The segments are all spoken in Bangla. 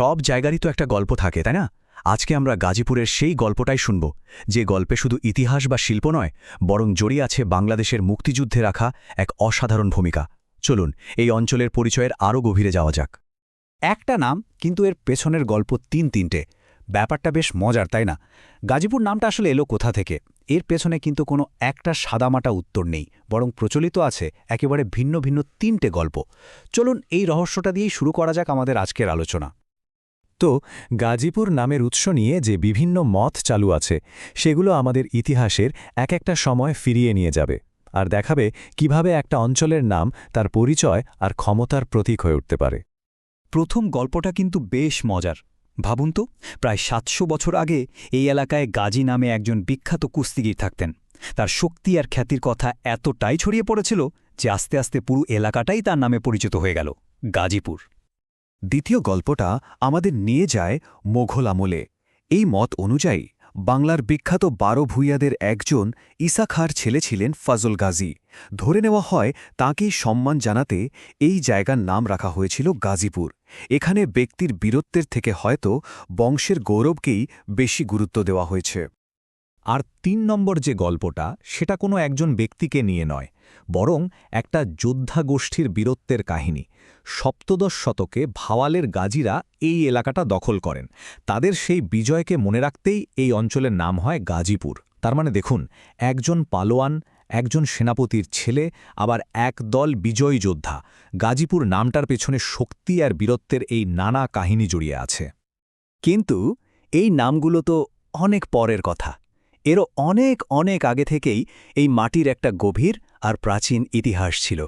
সব জায়গারই তো একটা গল্প থাকে, তাই না? আজকে আমরা গাজীপুরের সেই গল্পটাই শুনব, যে গল্পে শুধু ইতিহাস বা শিল্প নয়, বরং জড়িয়ে আছে বাংলাদেশের মুক্তিযুদ্ধে রাখা এক অসাধারণ ভূমিকা। চলুন, এই অঞ্চলের পরিচয়ের আরও গভীরে যাওয়া যাক। একটা নাম, কিন্তু এর পেছনের গল্প তিন তিনটে। ব্যাপারটা বেশ মজার, তাই না? গাজীপুর নামটা আসলে এলো কোথা থেকে? এর পেছনে কিন্তু কোনো একটা সাদামাটা উত্তর নেই, বরং প্রচলিত আছে একেবারে ভিন্ন ভিন্ন তিনটে গল্প। চলুন, এই রহস্যটা দিয়েই শুরু করা যাক আমাদের আজকের আলোচনা। তো গাজীপুর নামের উৎস নিয়ে যে বিভিন্ন মত চালু আছে, সেগুলো আমাদের ইতিহাসের এক একটা সময় ফিরিয়ে নিয়ে যাবে আর দেখাবে কীভাবে একটা অঞ্চলের নাম, তার পরিচয় আর ক্ষমতার প্রতীক হয়ে উঠতে পারে। প্রথম গল্পটা কিন্তু বেশ মজার। ভাবুন তো, প্রায় সাতশো বছর আগে এই এলাকায় গাজী নামে একজন বিখ্যাত কুস্তিগির থাকতেন। তার শক্তি আর খ্যাতির কথা এতটাই ছড়িয়ে পড়েছিল যে আস্তে আস্তে পুরো এলাকাটাই তার নামে পরিচিত হয়ে গেল, গাজীপুর। দ্বিতীয় গল্পটা আমাদের নিয়ে যায় মোঘল আমলে। এই মত অনুযায়ী, বাংলার বিখ্যাত বারো ভূঁইয়াদের একজন ইসা খাঁর ছেলে ছিলেন ফজল গাজী। ধরে নেওয়া হয় তাঁকেই সম্মান জানাতে এই জায়গার নাম রাখা হয়েছিল গাজীপুর। এখানে ব্যক্তির বীরত্বের থেকে হয়তো বংশের গৌরবকেই বেশি গুরুত্ব দেওয়া হয়েছে। আর তিন নম্বর যে গল্পটা, সেটা কোনো একজন ব্যক্তিকে নিয়ে নয়, বরং একটা যোদ্ধা গোষ্ঠীর বীরত্বের কাহিনী। সপ্তদশ শতকে ভাওয়ালের গাজীরা এই এলাকাটা দখল করেন। তাদের সেই বিজয়কে মনে রাখতেই এই অঞ্চলের নাম হয় গাজীপুর। তার মানে দেখুন, একজন পালোয়ান, একজন সেনাপতির ছেলে, আবার এক দল বিজয়ী যোদ্ধা। গাজীপুর নামটার পেছনে শক্তি আর বীরত্বের এই নানা কাহিনী জড়িয়ে আছে। কিন্তু এই নামগুলো তো অনেক পরের কথা। এরও অনেক অনেক আগে থেকেই এই মাটির একটা গভীর আর প্রাচীন ইতিহাস ছিল।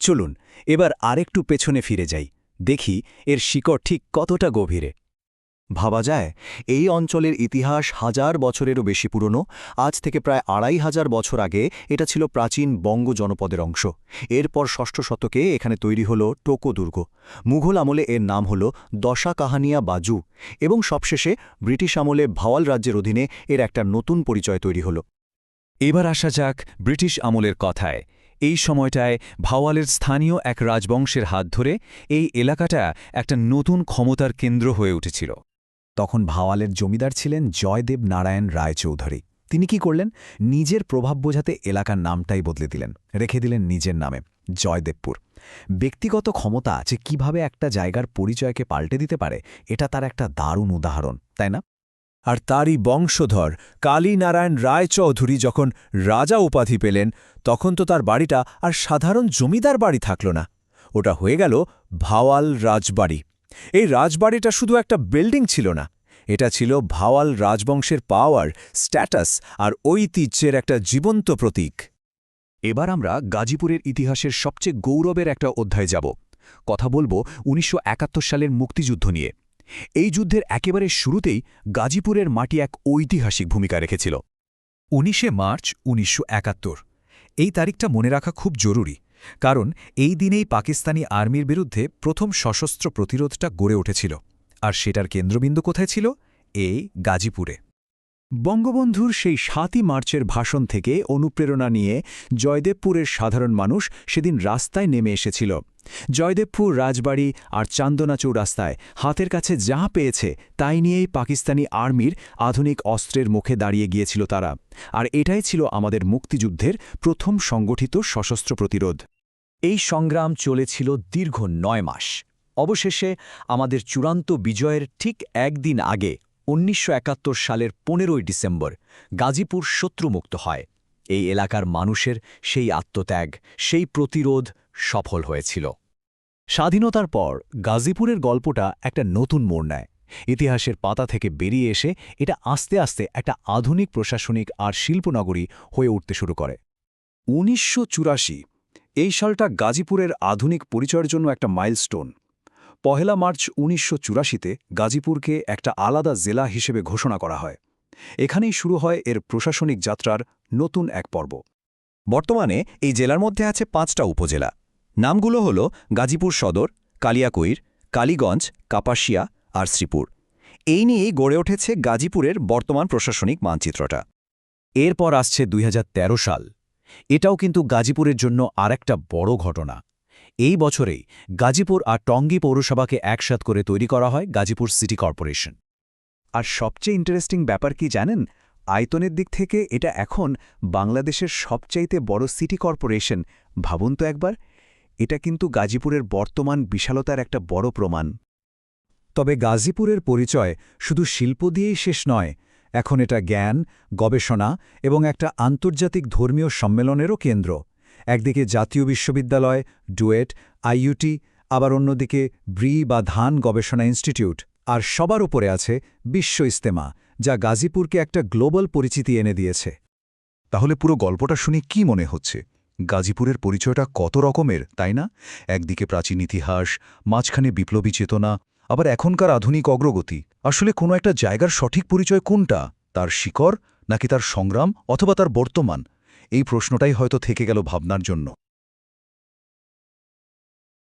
চলুন, এবার আরেকটু পেছনে ফিরে যাই। দেখি এর শিকড় ঠিক কতটা গভীরে। ভাবা যায়, এই অঞ্চলের ইতিহাস হাজার বছরেরও বেশি পুরনো। আজ থেকে প্রায় আড়াই হাজার বছর আগে এটা ছিল প্রাচীন বঙ্গ জনপদের অংশ। এরপর ষষ্ঠ শতকে এখানে তৈরি হল টোকো দুর্গ মুঘল আমলে এর নাম হল দশা কাহানিয়া বাজু এবং সবশেষে ব্রিটিশ আমলে ভাওয়াল রাজ্যের অধীনে এর একটা নতুন পরিচয় তৈরি হল। এবার আসা যাক ব্রিটিশ আমলের কথায়। এই সময়টায় ভাওয়ালের স্থানীয় এক রাজবংশের হাত ধরে এই এলাকাটা একটা নতুন ক্ষমতার কেন্দ্র হয়ে উঠেছিল। তখন ভাওয়ালের জমিদার ছিলেন জয়দেব নারায়ণ রায়চৌধুরী। তিনি কি করলেন? নিজের প্রভাব বোঝাতে এলাকার নামটাই বদলে দিলেন। রেখে দিলেন নিজের নামে, জয়দেবপুর। ব্যক্তিগত ক্ষমতা যে কীভাবে একটা জায়গার পরিচয়কে পাল্টে দিতে পারে, এটা তার একটা দারুণ উদাহরণ, তাই না? আর তারই বংশধর কালীনারায়ণ রায়চৌধুরী যখন রাজা উপাধি পেলেন, তখন তো তার বাড়িটা আর সাধারণ জমিদার বাড়ি থাকল না। ওটা হয়ে গেল ভাওয়াল রাজবাড়ি। এই রাজবাড়িটা শুধু একটা বিল্ডিং ছিল না, এটা ছিল ভাওয়াল রাজবংশের পাওয়ার স্ট্যাটাস আর ঐতিহ্যের একটা জীবন্ত প্রতীক। এবার আমরা গাজীপুরের ইতিহাসের সবচেয়ে গৌরবের একটা অধ্যায় যাব। কথা বলব উনিশশো একাত্তর সালের মুক্তিযুদ্ধ নিয়ে। এই যুদ্ধের একেবারে শুরুতেই গাজীপুরের মাটি এক ঐতিহাসিক ভূমিকা রেখেছিল। উনিশে মার্চ উনিশশো একাত্তর। এই তারিখটা মনে রাখা খুব জরুরি। কারণ এই দিনেই পাকিস্তানি আর্মির বিরুদ্ধে প্রথম সশস্ত্র প্রতিরোধটা গড়ে উঠেছিল। আর সেটার কেন্দ্রবিন্দু কোথায় ছিল? এই গাজীপুরে। বঙ্গবন্ধুর সেই সাতই মার্চের ভাষণ থেকে অনুপ্রেরণা নিয়ে জয়দেবপুরের সাধারণ মানুষ সেদিন রাস্তায় নেমে এসেছিল। জয়দেবপুর, রাজবাড়ি আর চান্দনাচৌ রাস্তায় হাতের কাছে যা পেয়েছে তাই নিয়েই পাকিস্তানি আর্মির আধুনিক অস্ত্রের মুখে দাঁড়িয়ে গিয়েছিল তারা। আর এটাই ছিল আমাদের মুক্তিযুদ্ধের প্রথম সংগঠিত সশস্ত্র প্রতিরোধ। এই সংগ্রাম চলেছিল দীর্ঘ নয় মাস। অবশেষে আমাদের চূড়ান্ত বিজয়ের ঠিক একদিন আগে উনিশশো একাত্তর সালের পনেরোই ডিসেম্বর গাজীপুর শত্রুমুক্ত হয়। এই এলাকার মানুষের সেই আত্মত্যাগ, সেই প্রতিরোধ সফল হয়েছিল। স্বাধীনতার পর গাজীপুরের গল্পটা একটা নতুন মোড় নেয়। ইতিহাসের পাতা থেকে বেরিয়ে এসে এটা আস্তে আস্তে একটা আধুনিক প্রশাসনিক আর শিল্পনগরী হয়ে উঠতে শুরু করে। উনিশশো চুরাশি, এই সালটা গাজীপুরের আধুনিক পরিচয়ের জন্য একটা মাইলস্টোন। পহেলা মার্চ উনিশশো চুরাশিতে গাজীপুরকে একটা আলাদা জেলা হিসেবে ঘোষণা করা হয়। এখানেই শুরু হয় এর প্রশাসনিক যাত্রার নতুন এক পর্ব। বর্তমানে এই জেলার মধ্যে আছে পাঁচটা উপজেলা। নামগুলো হল গাজীপুর সদর, কালিয়াকৈর, কালীগঞ্জ, কাপাসিয়া আর শ্রীপুর। এই নিয়েই গড়ে উঠেছে গাজীপুরের বর্তমান প্রশাসনিক মানচিত্রটা। এরপর আসছে দুই হাজার তেরো সাল। এটাও কিন্তু গাজীপুরের জন্য আরেকটা বড় ঘটনা। এই বছরেই গাজীপুর আর টঙ্গী পৌরসভাকে একসাথ করে তৈরি করা হয় গাজীপুর সিটি কর্পোরেশন। আর সবচেয়ে ইন্টারেস্টিং ব্যাপার কি জানেন? আয়তনের দিক থেকে এটা এখন বাংলাদেশের সবচাইতে বড় সিটি কর্পোরেশন, ভাবুন তো একবার। এটা কিন্তু গাজীপুরের বর্তমান বিশালতার একটা বড় প্রমাণ। তবে গাজীপুরের পরিচয় শুধু শিল্প দিয়েই শেষ নয়, এখন এটা জ্ঞান, গবেষণা এবং একটা আন্তর্জাতিক ধর্মীয় সম্মেলনেরও কেন্দ্র। একদিকে জাতীয় বিশ্ববিদ্যালয়, ডুয়েট আইইউটি আবার অন্যদিকে ব্রি বা ধান গবেষণা ইনস্টিটিউট, আর সবার উপরে আছে বিশ্ব ইস্তেমা যা গাজীপুরকে একটা গ্লোবাল পরিচিতি এনে দিয়েছে। তাহলে পুরো গল্পটা শুনে কি মনে হচ্ছে? গাজীপুরের পরিচয়টা কত রকমের, তাই না? একদিকে প্রাচীন ইতিহাস, মাঝখানে বিপ্লবী চেতনা, আবার এখনকার আধুনিক অগ্রগতি। আসলে কোনো একটা জায়গার সঠিক পরিচয় কোনটা? তার শিকড়, নাকি তার সংগ্রাম, অথবা তার বর্তমান? এই প্রশ্নটাই হয়তো থেকে গেল ভাবনার জন্য।